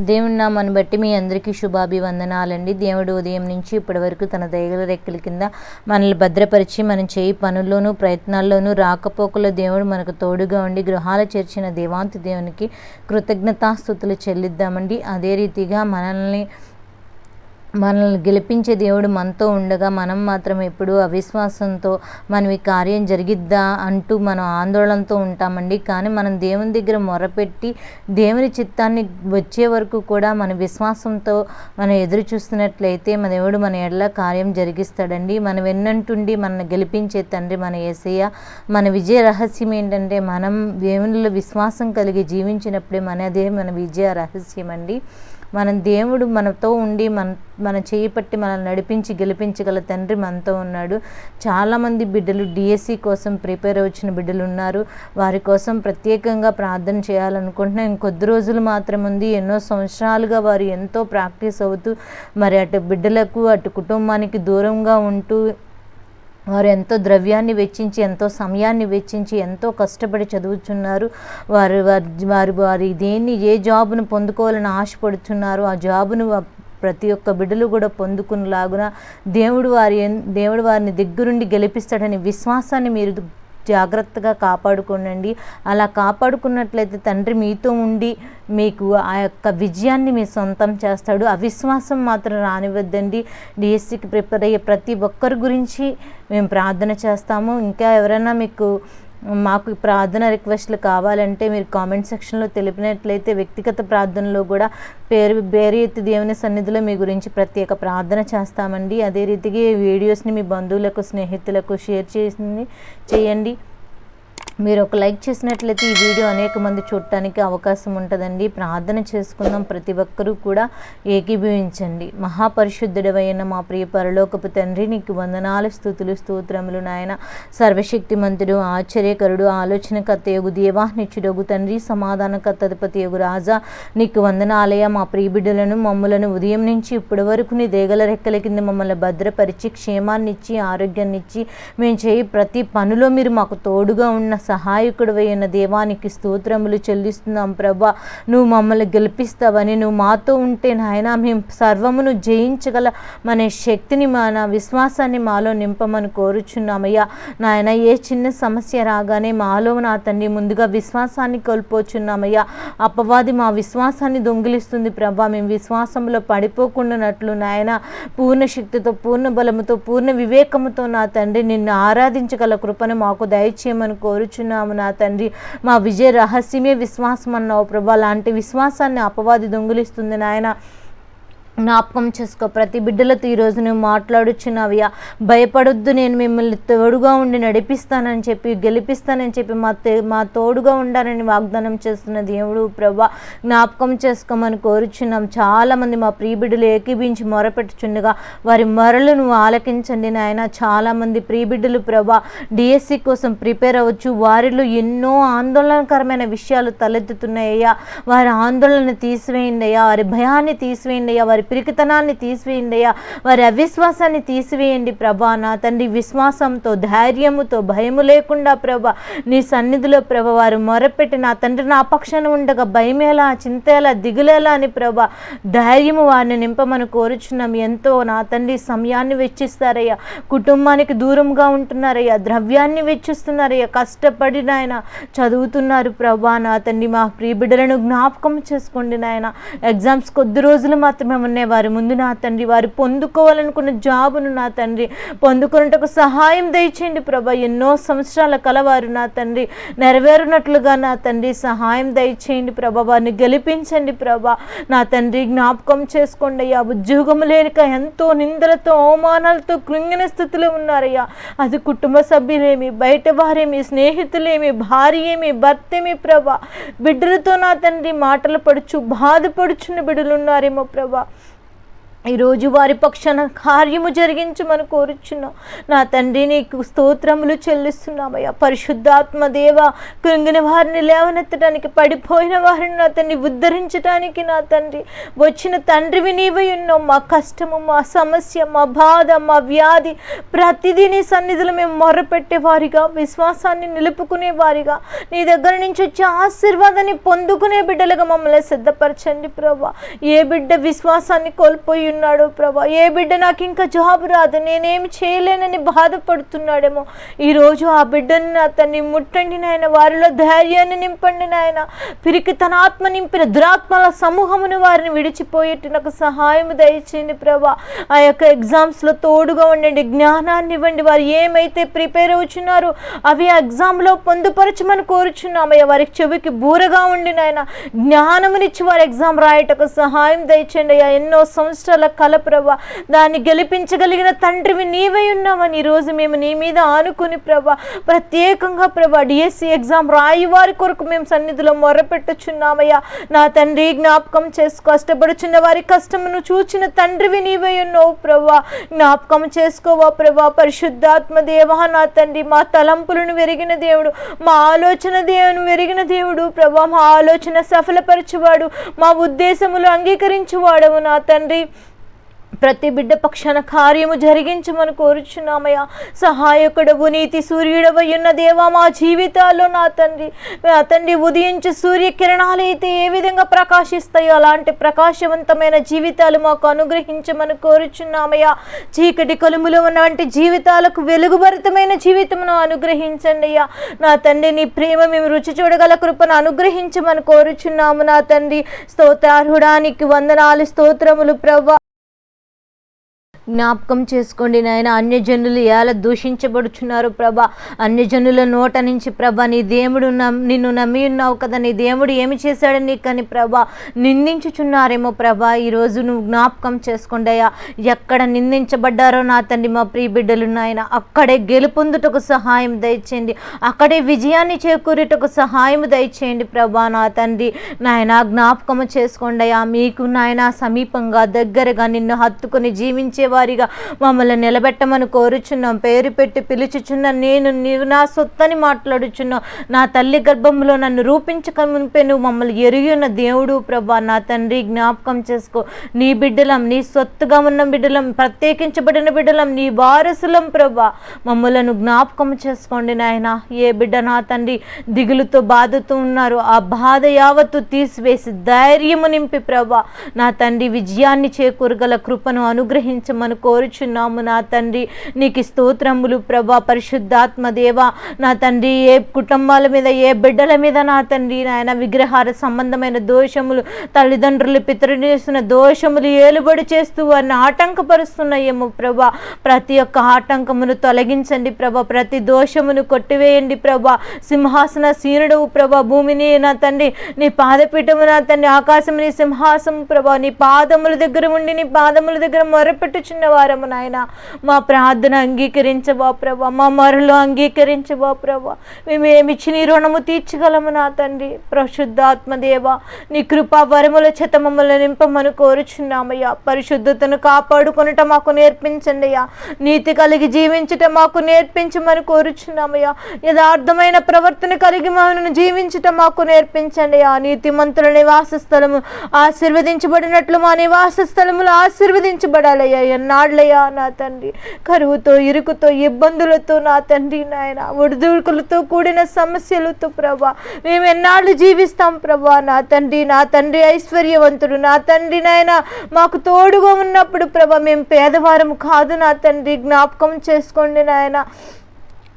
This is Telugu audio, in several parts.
దేవుని నామాన్ని బట్టి మీ అందరికీ శుభాభివందనాలండి. దేవుడు ఉదయం నుంచి ఇప్పటి వరకు తన దయగల రెక్కల కింద మనల్ని భద్రపరిచి మనం చేయి పనుల్లోనూ ప్రయత్నాల్లోనూ రాకపోకలో దేవుడు మనకు తోడుగా ఉండి గృహాల చేర్చిన దేవాంతి దేవునికి కృతజ్ఞతాస్థుతులు చెల్లిద్దామండి. అదే రీతిగా మనల్ని మనల్ని గెలిపించే దేవుడు మనతో ఉండగా మనం మాత్రం ఎప్పుడూ అవిశ్వాసంతో మనం ఈ కార్యం జరిగిద్దా అంటూ మనం ఆందోళనతో ఉంటామండి. కానీ మనం దేవుని దగ్గర మొరపెట్టి దేవుని చిత్తాన్ని వచ్చే వరకు కూడా మన విశ్వాసంతో మనం ఎదురు చూస్తున్నట్లయితే మన దేవుడు మన ఎడల కార్యం జరిగిస్తాడండి. మనం వెన్నంటుండి మనల్ని గెలిపించే తండ్రి మన ఏసయ్య. మన విజయ రహస్యం ఏంటంటే మనం దేవునిలో విశ్వాసం కలిగి జీవించినప్పుడే మనదే మన విజయ రహస్యం అండి మనం దేవుడు మనతో ఉండి మన మన చేయి పట్టి మనల్ని నడిపించి గెలిపించగల తండ్రి మనతో ఉన్నాడు. చాలామంది బిడ్డలు డిఎస్సి కోసం ప్రిపేర్ వచ్చిన బిడ్డలు ఉన్నారు. వారి కోసం ప్రత్యేకంగా ప్రార్థన చేయాలనుకుంటున్నాం. ఇంకొద్ది రోజులు మాత్రం ఉంది ఎన్నో సంవత్సరాలుగా వారు ఎంతో ప్రాక్టీస్ అవుతూ మరి అటు బిడ్డలకు అటు కుటుంబానికి దూరంగా ఉంటూ వారు ఎంతో ద్రవ్యాన్ని వెచ్చించి ఎంతో సమయాన్ని వెచ్చించి ఎంతో కష్టపడి చదువుతున్నారు వారు వారి వారు వారి దేన్ని ఏ జాబ్ను పొందుకోవాలని ఆశపడుతున్నారు ఆ జాబును ప్రతి ఒక్క బిడ్డలు కూడా పొందుకునేలాగున దేవుడు వారి దేవుడు వారిని దగ్గరుండి గెలిపిస్తాడని విశ్వాసాన్ని మీరు జాగ్రత్తగా కాపాడుకోనండి. అలా కాపాడుకున్నట్లయితే తండ్రి మీతో ఉండి మీకు ఆ యొక్క విజయాన్ని మీ సొంతం చేస్తాడు. అవిశ్వాసం మాత్రం రానివద్దండి డిఎస్సికి ప్రిపేర్ అయ్యే ప్రతి ఒక్కరి గురించి మేము ప్రార్థన చేస్తాము. ఇంకా ఎవరైనా మీకు మాకు ప్రార్థన రిక్వెస్ట్లు కావాలంటే మీరు కామెంట్ సెక్షన్లో తెలిపినట్లయితే వ్యక్తిగత ప్రార్థనలో కూడా పేరు పేరు ఎత్తి దేవుని సన్నిధిలో మీ గురించి ప్రత్యేక ప్రార్థన చేస్తామండి. అదే రీతిగా ఈ వీడియోస్ని మీ బంధువులకు స్నేహితులకు షేర్ చేసి చేయండి. మీరు ఒక లైక్ చేసినట్లయితే ఈ వీడియో అనేక మంది చూడటానికి అవకాశం ఉంటుందండి. ప్రార్థన చేసుకుందాం. ప్రతి ఒక్కరూ కూడా ఏకీభవించండి. మహాపరిశుద్ధుడవైన మా ప్రియ పరలోకపు తండ్రి నీకు వందనాలు స్థుతులు స్తోత్రములు నాయన. సర్వశక్తిమంతుడు ఆశ్చర్యకరుడు ఆలోచనకర్త యొగు దేవాహ్నిచ్చుడొగు తండ్రి సమాధానకర్త అధిపతి యొగు రాజా. నీకు వందనాలయ మా ప్రియ బిడ్డలను మమ్ములను ఉదయం నుంచి ఇప్పటి వరకు నీ దేగల రెక్కల కింద మమ్మల్ని భద్రపరిచి క్షేమాన్నిచ్చి ఆరోగ్యాన్నిచ్చి ఆరోగ్యాన్ని ఇచ్చి మేము చేయి ప్రతి పనిలో మీరు మాకు తోడుగా ఉన్న సహాయకుడు అయిన దేవానికి స్తోత్రములు చెల్లిస్తున్నాం ప్రభా. నువ్వు మమ్మల్ని గెలిపిస్తావని నువ్వు మాతో ఉంటే నాయన మేము సర్వమును జయించగల మన శక్తిని మన విశ్వాసాన్ని మాలో నింపమని కోరుచున్నామయ్యా. నాయన ఏ చిన్న సమస్య రాగానే మాలో నా తండ్రి ముందుగా విశ్వాసాన్ని కోల్పోచున్నామయ్యా. అపవాది మా విశ్వాసాన్ని దొంగిలిస్తుంది ప్రభా. మేము విశ్వాసంలో పడిపోకుండానట్లు నాయన పూర్ణ శక్తితో పూర్ణ బలముతో పూర్ణ వివేకముతో నా తండ్రి నిన్ను ఆరాధించగల కృపను మాకు దయచేయమని కోరుచున్నాము నా తండ్రి. మా విజయ రహస్యమే విశ్వాసం అన్నావు ప్రభా. లాంటి విశ్వాసాన్ని అపవాది దొంగిలిస్తుంది నాయన. జ్ఞాపకం చేసుకో. ప్రతి బిడ్డలతో ఈరోజు నువ్వు మాట్లాడుచున్నావయ్యా భయపడొద్దు నేను మిమ్మల్ని తోడుగా ఉండి నడిపిస్తానని చెప్పి గెలిపిస్తానని చెప్పి మా తే మా తోడుగా ఉండాలని వాగ్దానం చేస్తున్న దేవుడు ప్రభా జ్ఞాపకం చేసుకోమని కోరుచున్నాం. చాలామంది మా ప్రియ బిడ్డలు ఏకీభించి మొరపెట్టుచుండగా వారి మొరలు నువ్వు ఆలకించండి నాయన. చాలామంది ప్రియ బిడ్డలు ప్రభా డిఎస్సి కోసం ప్రిపేర్ అవ్వచ్చు. వారిలో ఎన్నో ఆందోళనకరమైన విషయాలు తలెత్తుతున్నాయ్యా వారి ఆందోళన తీసివేయండి అయ్యా. వారి భయాన్ని తీసివేయండి అయ్యా. వారి పిరికితనాన్ని తీసివేయండి అయ్యా వారి అవిశ్వాసాన్ని తీసివేయండి ప్రభా. నా తండ్రి విశ్వాసంతో ధైర్యముతో భయము లేకుండా ప్రభా నీ సన్నిధిలో ప్రభ వారు మొరపెట్టి నా తండ్రి నా పక్షాన ఉండగా భయమేలా చింతేలా దిగులేలా అని ప్రభా ధైర్యము వారిని నింపమని కోరుచున్నాం. ఎంతో నా తండ్రి సమయాన్ని వెచ్చిస్తారయ్యా. కుటుంబానికి దూరంగా ఉంటున్నారయ్యా. ద్రవ్యాన్ని వెచ్చిస్తున్నారయ్యా. కష్టపడి నాయన చదువుతున్నారు ప్రభా. నా తండ్రి మా ప్రియ జ్ఞాపకం చేసుకోండి నాయన. ఎగ్జామ్స్ కొద్ది రోజులు మాత్రమే ఉన్నాయి వారి ముందు నా తండ్రి వారు పొందుకోవాలనుకున్న జాబును నా తండ్రి పొందుకున్నట్టుకు సహాయం దయచేయండి ప్రభా. ఎన్నో సంవత్సరాల కలవారు నా తండ్రి నెరవేరునట్లుగా నా తండ్రి సహాయం దయచేయండి ప్రభా. వారిని గెలిపించండి ప్రభా. నా తండ్రి జ్ఞాపకం చేసుకోండి అయ్యా. ఉద్యోగం లేక ఎంతో నిందలతో అవమానాలతో కృంగిన స్థితిలో ఉన్నారయ్యా. అది కుటుంబ సభ్యులేమి బయట వారేమి స్నేహితులేమి భార్య ఏమి భర్త ఏమి ప్రభా. బిడ్డలతో నా తండ్రి మాటలు పడుచు బాధపడుచున్న బిడ్డలు ఉన్నారేమో ప్రభా. ఈరోజు వారి పక్షాన కార్యము జరిగించమని కోరుచున్నాం. నా తండ్రి నీకు స్తోత్రములు చెల్లిస్తున్నామయ్యా. పరిశుద్ధాత్మ దేవ కృంగిన వారిని లేవనెత్తడానికి పడిపోయిన వారిని నా తండ్రి ఉద్ధరించడానికి నా తండ్రి. వచ్చిన తండ్రివి నీవై ఉన్నాం మా కష్టము మా సమస్య మా బాధ మా వ్యాధి ప్రతిదీ నీ సన్నిధిలో మేము మొర్రపెట్టే వారిగా విశ్వాసాన్ని నిలుపుకునే వారిగా. నీ దగ్గర నుంచి వచ్చే ఆశీర్వాదాన్ని పొందుకునే బిడ్డలుగా మమ్మల్ని సిద్ధపరచండి ప్రభా. ఏ బిడ్డ విశ్వాసాన్ని కోల్పోయి ఉన్నాడో ప్రభా. ఏ బిడ్డ నాకు ఇంకా జాబ్ రాదు నేనేమి చేయలేనని బాధపడుతున్నాడేమో. ఈరోజు ఆ బిడ్డని అతన్ని ముట్టండి నాయన వారిలో ధైర్యాన్ని నింపండి నాయన. పిరికి తన ఆత్మ నింపిన దురాత్మల సమూహమును వారిని విడిచిపోయేట్టు నాకు సహాయం దయచేయండి ప్రభా. ఆ యొక్క ఎగ్జామ్స్లో తోడుగా ఉండండి జ్ఞానాన్ని ఇవ్వండి. వారు ఏమైతే ప్రిపేర్ అవుతున్నారో అవి ఆ ఎగ్జామ్లో పొందుపరచమని కోరుచున్నామయ్యా. వారికి చెవికి బూరగా ఉండి నాయన జ్ఞానమునిచ్చి వారు ఎగ్జామ్ రాయటకు సహాయం దయచేయండి అయ్యా. ఎన్నో సంవత్సరాల కల ప్రభా దాన్ని గెలిపించగలిగిన తండ్రివి నీవై ఉన్నామని ఈరోజు మేము నీ మీద ఆనుకుని ప్రభా ప్రత్యేకంగా ప్రభ డిఎస్సి ఎగ్జామ్ రాయి వారి కొరకు మేము సన్నిధిలో మొరపెట్టుచున్నామయ్యా. నా తండ్రి జ్ఞాపకం చేసి కష్టపడుచున్న వారి కష్టమును చూచిన తండ్రివి నీవై ఉన్నావు ప్రభా జ్ఞాపకం చేసుకోవా ప్రభా పరిశుద్ధాత్మ దేవ నా తండ్రి మా తలంపులను వెరిగిన దేవుడు మా ఆలోచన దేవుని వెరిగిన దేవుడు ప్రభా మా ఆలోచన సఫలపరచువాడు మా ఉద్దేశములు అంగీకరించువాడవు నా తండ్రి. ప్రతి బిడ్డ పక్షాన కార్యము జరిగించమని కోరుచున్నామయ్యా. సహాయకుడవు నీతి సూర్యుడవై ఉన్న దేవా మా జీవితాల్లో నా తండ్రి నా తండ్రి ఉదయించు సూర్యకిరణాలు అయితే ఏ విధంగా ప్రకాశిస్తాయో అలాంటి ప్రకాశవంతమైన జీవితాలు మాకు అనుగ్రహించమని కోరుచున్నామయ్యా. చీకటి కొలుములో ఉన్నటువంటి జీవితాలకు వెలుగుభరితమైన జీవితమును అనుగ్రహించండి అయ్యా. నా తండ్రి నీ ప్రేమ మేము రుచి చూడగల కృపను అనుగ్రహించమని కోరుచున్నాము నా తండ్రి. స్తోత్రార్హుడానికి వందనాలు స్తోత్రములు ప్రవ్వ. జ్ఞాపకం చేసుకోండి నాయన. అన్యజనులు ఎలా దూషించబడుచున్నారు ప్రభా. అన్యజనుల నోట నుంచి ప్రభా నీ దేవుడు నిన్ను నమ్మి ఉన్నావు కదా. నీ దేవుడు ఏమి చేశాడు నీ కానీ ప్రభా నిందించుచున్నారేమో ప్రభా. ఈరోజు నువ్వు జ్ఞాపకం చేసుకోండి ఎక్కడ నిందించబడ్డారో నా తండ్రి మా ప్రియ బిడ్డలు నాయన అక్కడే గెలుపొందుటకు సహాయం దయచేయండి. అక్కడే విజయాన్ని చేకూరుటకు సహాయం దయచేయండి ప్రభా నా తండ్రి. నాయన జ్ఞాపకం చేసుకోండి మీకు నాయన సమీపంగా దగ్గరగా నిన్ను హత్తుకొని జీవించే వారిగా మమ్మల్ని నిలబెట్టమని కోరుచున్నాం. పేరు పెట్టి పిలుచుచున్న నేను నీవు నా సొత్తని మాట్లాడుచున్నావు. నా తల్లి గర్భంలో నన్ను రూపించక మునిపే నువ్వు మమ్మల్ని ఎరిగిన దేవుడు ప్రభా. నా తండ్రి జ్ఞాపకం చేసుకో. నీ బిడ్డలం నీ సొత్తుగా ఉన్న బిడ్డలం ప్రత్యేకించబడిన బిడ్డలం నీ వారసులం ప్రభా. మమ్మలను జ్ఞాపకం చేసుకోండి నాయన. ఏ బిడ్డ నా తండ్రి దిగులుతో బాధతో ఉన్నారు ఆ బాధ యావత్తు తీసివేసి ధైర్యము నింపి ప్రభా. నా తండ్రి విజయాన్ని చేకూరగల కృపను అనుగ్రహించమని కోరుచున్నాము నా తండ్రి. నీకు స్తోత్రములు ప్రభా పరిశుద్ధాత్మ దేవ. నా తండ్రి ఏ కుటుంబాల మీద ఏ బిడ్డల మీద నా తండ్రి నాయన విగ్రహార సంబంధమైన దోషములు తల్లిదండ్రులు పితరులు చేస్తున్న దోషములు ఏలుబడి చేస్తూ వారిని ఆటంకపరుస్తున్నాయేమో ప్రభా. ప్రతి ఒక్క ఆటంకమును తొలగించండి ప్రభా. ప్రతి దోషమును కొట్టివేయండి ప్రభా. సింహాసన సీనుడవు ప్రభా. భూమిని నా తండ్రి నీ పాదపీఠము నా తండ్రి ఆకాశం నీ సింహాసము ప్రభా. నీ పాదముల దగ్గర ఉండి నీ పాదముల దగ్గర మొరపెట్టుచున్న వారము నాయన. మా ప్రార్థన అంగీకరించవా ప్రభా. మా మరలు అంగీకరించవా ప్రభా. మేము ఏమిచ్చి నీ రుణము తీర్చగలము నా తండ్రి. ప్రశుద్ధాత్మదేవ నీ కృపా వరముల చేత మమ్మల్ని నింపమని కోరుచున్నామయ్యా. పరిశుద్ధతను కాపాడుకొనుట మాకు నేర్పించండి అయ్యా. నీతి కలిగి జీవించుట మాకు నేర్పించమని కోరుచున్నామయ్యా. యథార్థమైన ప్రవర్తన కలిగి మనను జీవించుట మాకు నేర్పించండి నీతి నీతిమంతుల నివాస స్థలము ఆశీర్వదించబడినట్లు మా నివాస స్థలములు ఆశీర్వదించబడాలయ్యా. నాళ్ళయ్యా నా తండ్రి. కరువుతో ఇరుకుతో ఇబ్బందులతో నా తండ్రి నాయన. ఒడిదుడుకులతో కూడిన సమస్యలతో ప్రభా మేము ఎన్నాళ్ళు జీవిస్తాం ప్రభా నా తండ్రి నా తండ్రి ఐశ్వర్యవంతుడు నా తండ్రి నాయన. మాకు తోడుగా ఉన్నప్పుడు ప్రభా మేము పేదవారం కాదు నా తండ్రి. జ్ఞాపకం చేసుకోండి నాయన.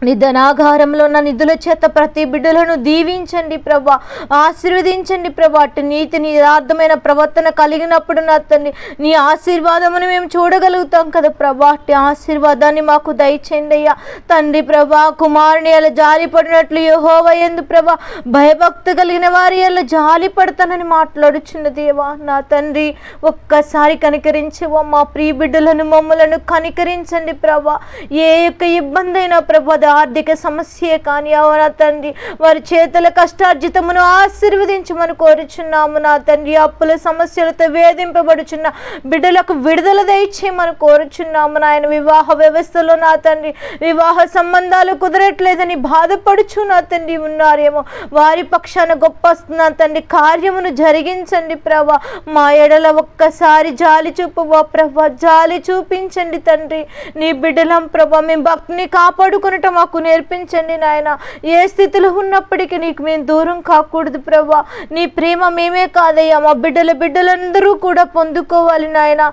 నీ ధనాగారంలో ఉన్న నిధుల చేత ప్రతి బిడ్డలను దీవించండి ప్రభా. ఆశీర్వదించండి ప్రభా. అటు నీతి నిరార్థమైన ప్రవర్తన కలిగినప్పుడు నా తండ్రి నీ ఆశీర్వాదమును మేము చూడగలుగుతాం కదా ప్రభా. అట్టి ఆశీర్వాదాన్ని మాకు దయచేయండి అయ్యా. తండ్రి ప్రభా కుమారుని అలా జాలిపడినట్లు యహోవ ఎందు ప్రభా భయభక్తి కలిగిన వారి అలా జాలి పడతానని మాట్లాడుచున్న దేవా. నా తండ్రి ఒక్కసారి కనికరించేవా మా ప్రియ బిడ్డలను మమ్మలను కనికరించండి ప్రభా. ఏ యొక్క ఇబ్బంది అయినా ప్రభా ఆర్థిక సమస్యే కానీ అవునా తండ్రి. వారి చేతుల కష్టార్జితమును ఆశీర్వదించమని కోరుచున్నాము నా తండ్రి. అప్పుల సమస్యలతో వేధింపబడుచున్న బిడ్డలకు విడుదల దయచేయమని కోరుచున్నాము నాయన. వివాహ వ్యవస్థలో నా తండ్రి వివాహ సంబంధాలు కుదరట్లేదని బాధపడుచు నా తండ్రి ఉన్నారేమో. వారి పక్షాన గొప్ప నా తండ్రి కార్యమును జరిగించండి ప్రభా. మా ఎడల ఒక్కసారి జాలి చూపువా ప్రభా. జాలి చూపించండి తండ్రి. నీ బిడ్డలం ప్రభా మేము భక్తిని కాపాడుకునటం మాకు నేర్పించండి నాయన. ఏ స్థితిలో ఉన్నప్పటికీ నీకు మేము దూరం కాకూడదు ప్రభా. నీ ప్రేమ మేమే కాదయ్యా. మా బిడ్డల బిడ్డలందరూ కూడా పొందుకోవాలి నాయన.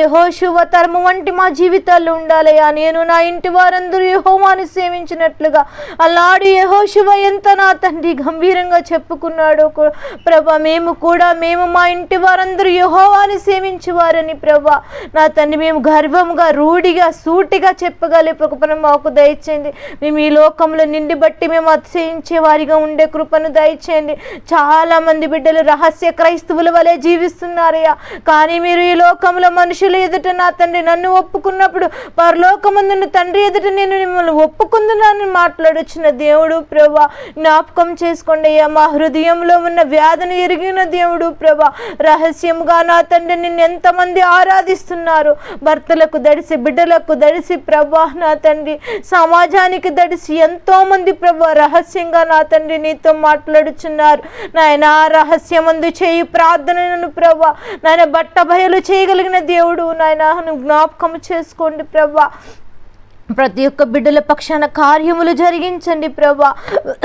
యహోశువ తరము వంటి మా జీవితాల్లో ఉండాలయ్యా. నేను నా ఇంటి వారందరూ యహోవాని సేవించినట్లుగా. అలాడు యహోశువ ఎంత నా తండ్రి గంభీరంగా చెప్పుకున్నాడు ప్రభా మేము కూడా మేము మా ఇంటి వారందరూ యహోవాని సేవించేవారని ప్రభా. నా తండ్రి మేము గర్వంగా రూఢిగా సూటిగా చెప్పగలే మాకు మాకు దయచేయండి. మేము ఈ లోకంలో నిండి బట్టి మేము అతిశయించే వారిగా ఉండే కృపను దయచేయండి. చాలా మంది బిడ్డలు రహస్య క్రైస్తవుల వలె జీవిస్తున్నారయ్యా. కానీ మీరు ఈ లోకంలో మనుషులు ఎదుట నా తండ్రి నన్ను ఒప్పుకున్నప్పుడు పరలోకమందున్న తండ్రి ఎదుట నేను మిమ్మల్ని ఒప్పుకుందునని మాట్లాడొచ్చిన దేవుడు ప్రభా జ్ఞాపకం చేసుకోండి అయ్యా. మా హృదయంలో ఉన్న వ్యాధిని ఎరిగిన దేవుడు ప్రభా రహస్యముగా నా తండ్రి నిన్ను ఎంతమంది ఆరాధిస్తున్నారు? భర్తలకు దడిసి బిడ్డలకు దడిసి ప్రభా నా తండ్రి సమాజానికి దడిసి ఎంతో మంది ప్రభా రహస్యంగా నా తండ్రి నీతో మాట్లాడుచున్నారు. నాయన రహస్యమందు చేయి ప్రార్థనను ప్రభా. నాయన బట్ట బయలు చేయగలిగిన దేవుడు. నాయన జ్ఞాపకం చేసుకోండి ప్రభా. ప్రతి ఒక్క బిడ్డల పక్షాన కార్యములు జరిగించండి ప్రభా.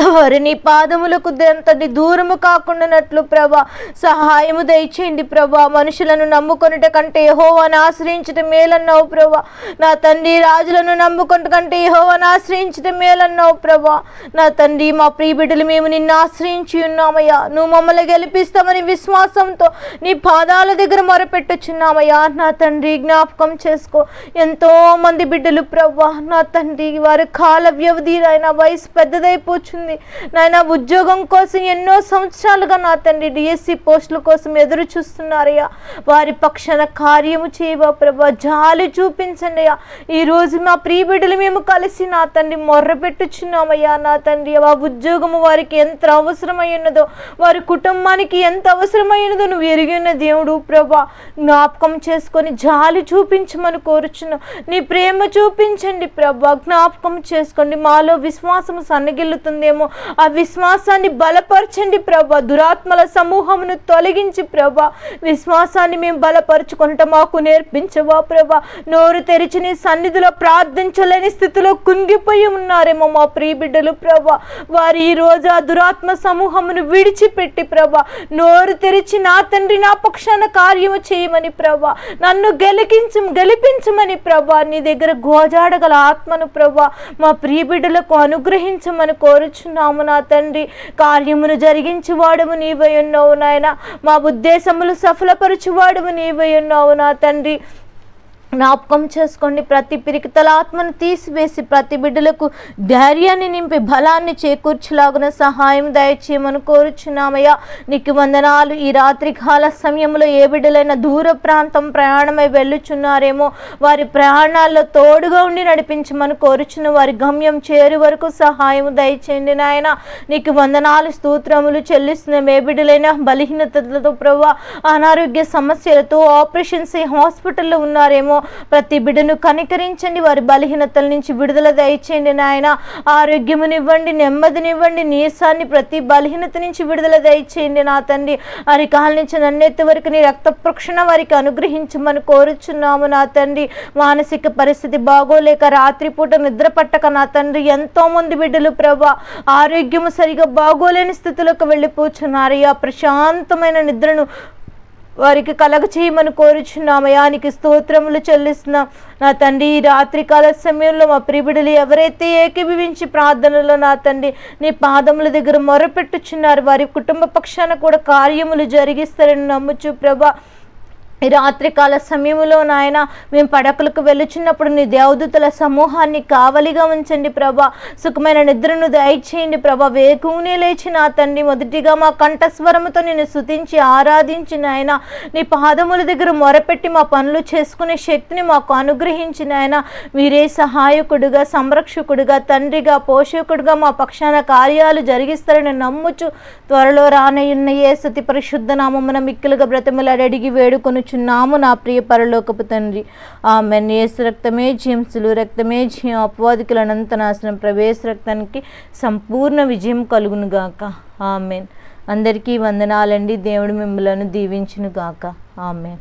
వారిని పాదములకు తండ్రి దూరము కాకుండానట్లు ప్రభా. సహాయము దయచేయండి ప్రభా. మనుషులను నమ్ముకొనుట కంటే యహోవాను ఆశ్రయించటం మేలన్నావు ప్రభా. నా తండ్రి రాజులను నమ్ముకొనుట కంటే యహోవాను ఆశ్రయించటం మేలన్నావు ప్రభా. నా తండ్రి మా ప్రియ బిడ్డలు మేము నిన్ను ఆశ్రయించి ఉన్నామయ్యా. నువ్వు మమ్మల్ని గెలిపిస్తామని విశ్వాసంతో నీ పాదాల దగ్గర మొరపెట్టుచున్నామయ్యా. నా తండ్రి జ్ఞాపకం చేసుకో. ఎంతో మంది బిడ్డలు ప్రభా నా తండ్రి వారి కాల వ్యవధి నాయన వయసు పెద్దదైపోతుంది. నాయన ఉద్యోగం కోసం ఎన్నో సంవత్సరాలుగా నా తండ్రి డిఎస్సి పోస్టుల కోసం ఎదురు చూస్తున్నారయ్యా. వారి పక్షాన కార్యము చేయవా ప్రభా జాలి చూపించండి అయ్యా. ఈరోజు మా ప్రియబిడ్డలు మేము కలిసి నా తండ్రి మొర్ర పెట్టుచున్నామయ్యా. నా తండ్రి ఆ ఉద్యోగము వారికి ఎంత అవసరమై ఉన్నదో వారి కుటుంబానికి ఎంత అవసరమై ఉన్నదో నువ్వు ఎరిగిన దేవుడు ప్రభా జ్ఞాపకం చేసుకొని జాలి చూపించమని కోరుచున్నావు నీ ప్రేమ చూపించండి ప్రభా జ్ఞాపకం చేసుకోండి. మాలో విశ్వాసం సన్నగిల్లుతుందేమో ఆ విశ్వాసాన్ని బలపరచండి ప్రభా. దురాత్మల సమూహమును తొలగించి ప్రభా. విశ్వాసాన్ని మేము బలపరుచుకుంటాం మాకు నేర్పించవా ప్రభా? నోరు తెరిచి నీ సన్నిధిలో ప్రార్థించలేని స్థితిలో కుంగిపోయి ఉన్నారేమో మా ప్రియ బిడ్డలు ప్రభా. వారు ఈ రోజు ఆ దురాత్మ సమూహమును విడిచిపెట్టి ప్రభా. నోరు తెరిచి నా తండ్రి నా పక్షాన కార్యము చేయమని ప్రభా. నన్ను గెలికించు గెలిపించమని ప్రభా. నీ దగ్గర గోజాడగల ఆత్మను ప్రభా మా ప్రియ బిడ్డలకు అనుగ్రహించమని కోరుచున్నాము నా తండ్రి. కార్యమును జరిగించి వాడము నీవై ఉన్నావు నాయన. మా ఉద్దేశములు సఫలపరచువాడము నీవై ఉన్నావు నా తండ్రి. జ్ఞాపకం చేసుకోండి. ప్రతి పిరికితల ఆత్మను తీసివేసి ప్రతి బిడ్డలకు ధైర్యాన్ని నింపి బలాన్ని చేకూర్చులాగున సహాయం దయచేయమని కోరుచున్నామయ్యా. నీకు వందనాలు. ఈ రాత్రి కాల సమయంలో ఏ బిడ్డలైనా దూర ప్రాంతం ప్రయాణమై వెళ్ళుచున్నారేమో వారి ప్రయాణాల్లో తోడుగా ఉండి నడిపించమని కోరుచున్న వారి గమ్యం చేరు వరకు సహాయం దయచేయండి నాయన. నీకు వందనాలు స్తోత్రములు చెల్లిస్తున్న ఏ బిడ్డలైనా బలహీనతలతో ప్రభావ అనారోగ్య సమస్యలతో ఆపరేషన్స్ హాస్పిటల్లో ఉన్నారేమో ప్రతి బిడ్డను కనికరించండి. వారి బలహీనతల నుంచి విడుదల దయచేయండి నాయన. ఆరోగ్యమునివ్వండి నెమ్మదినివ్వండి నీసాన్ని ప్రతి బలహీనత నుంచి విడుదల దయచేయండి నా తండ్రి. వారి కాళ్ళ నుంచి నన్నెత్తి వరకు నీ రక్త ప్రక్షణ వారికి అనుగ్రహించమని కోరుచున్నాము నా తండ్రి. మానసిక పరిస్థితి బాగోలేక రాత్రిపూట నిద్ర పట్టక నా తండ్రి. ఎంతో మంది బిడ్డలు ప్రభా ఆరోగ్యము సరిగా బాగోలేని స్థితిలోకి వెళ్ళిపోచున్నారయ్యా ప్రశాంతమైన నిద్రను వారికి కలగ చేయమని కోరుచున్నామయానికి స్తోత్రములు చెల్లిస్తున్నాం. నా తండ్రి ఈ రాత్రికాల సమయంలో మా ప్రిబిడలు ఎవరైతే ఏకీభవించి ప్రార్థనలో నా తండ్రి నీ పాదముల దగ్గర మొరపెట్టుచున్నారు వారి కుటుంబ పక్షాన కూడా కార్యములు జరిగిస్తారని నమ్ముచు ప్రభా రాత్రికాల సమయంలో నాయన మేము పడకలకు వెళ్ళుచున్నప్పుడు నీ దేవదూతల సమూహాన్ని కావలిగా ఉంచండి ప్రభా. సుఖమైన నిద్రను దయచేయండి ప్రభా. వేకునే లేచి నా తండ్రి మొదటిగా మా కంఠస్వరముతో నేను శుతించి ఆరాధించి నాయన నీ పాదముల దగ్గర మొరపెట్టి మా పనులు చేసుకునే శక్తిని మాకు అనుగ్రహించి నాయన మీరే సహాయకుడుగా సంరక్షకుడుగా తండ్రిగా పోషకుడుగా మా పక్షాన కార్యాలు జరిగిస్తారని నమ్ముచు త్వరలో రానయ్యున్న ఏ సతి పరిశుద్ధ నామమున మిక్కిలుగా బ్రతిమలాడి అడిగి వేడుకొనుచున్నాము నా ప్రియ పరలోకపు తండ్రి. ఆమె ఏసు రక్తమే జీంసులు రక్తమే జీం అపవాదికులనంత అనంతనాశనం ప్రవేశ రక్తానికి సంపూర్ణ విజయం కలుగును గాక. ఆమెన్. అందరికీ వందనాలండి. దేవుడు మిమ్మలను దీవించునుగాక ఆమెన్.